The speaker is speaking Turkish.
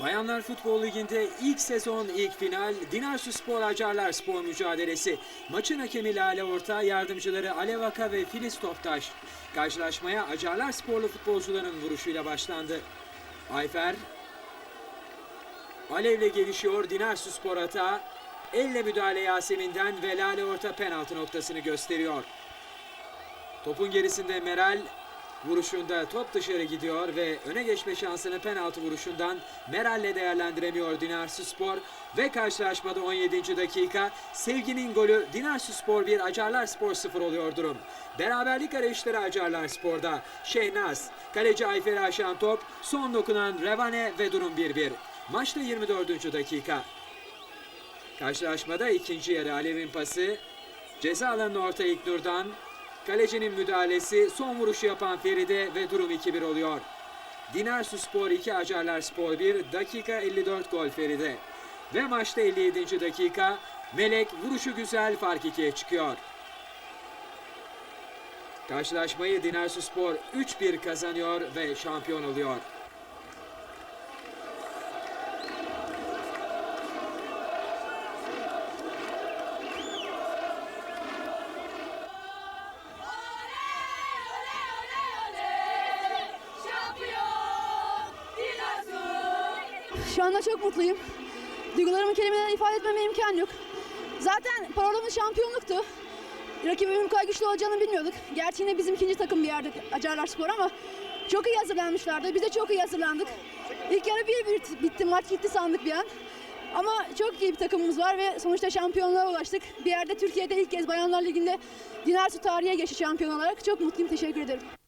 Bayanlar Futbol Ligi'nde ilk sezon ilk final Dinarsu Spor Acarlar Spor mücadelesi. Maçın hakemi Lale Orta, yardımcıları Alev Aka ve Filiz Toptaş. Karşılaşmaya Acarlar Sporlu futbolcuların vuruşuyla başlandı. Ayfer Alevle gelişiyor Dinarsu Spor atağı. Elle müdahale Yasemin'den ve Lale Orta penaltı noktasını gösteriyor. Topun gerisinde Meral vuruşunda top dışarı gidiyor ve öne geçme şansını penaltı vuruşundan Meral'le değerlendiremiyor Dinarsu Spor ve karşılaşmada 17. dakika Sevgi'nin golü Dinarsu Spor 1 Acarlar Spor 0 oluyor durum. Beraberlik arayışları Acarlar Spor'da. Şehnaz, kaleci Ayfer'i aşan top, son dokunan Revane ve durum 1-1. Maçta 24. dakika. Karşılaşmada ikinci yarı Alev'in pası, ceza alanına orta İlknur'dan, kalecinin müdahalesi, son vuruşu yapan Feride ve durum 2-1 oluyor. Dinarsu Spor 2, Acarlar Spor 1, dakika 54 gol Feride. Ve maçta 57. dakika, Melek vuruşu güzel fark 2'ye çıkıyor. Karşılaşmayı Dinarsu Spor 3-1 kazanıyor ve şampiyon oluyor. Şu anda çok mutluyum. Duygularımı kelimelerle ifade etmeme imkan yok. Zaten parolamız şampiyonluktu. Rakibimin bu kadar güçlü olacağını bilmiyorduk. Gerçi yine bizim ikinci takım bir yerde Acarlar Spor ama çok iyi hazırlanmışlardı. Biz de çok iyi hazırlandık. İlk yarı bir bir bitti. Maç gitti sandık bir an. Ama çok iyi bir takımımız var ve sonuçta şampiyonluğa ulaştık. Bir yerde Türkiye'de ilk kez Bayanlar Ligi'nde Dinarsu tarihe geçti şampiyon olarak. Çok mutluyum. Teşekkür ederim.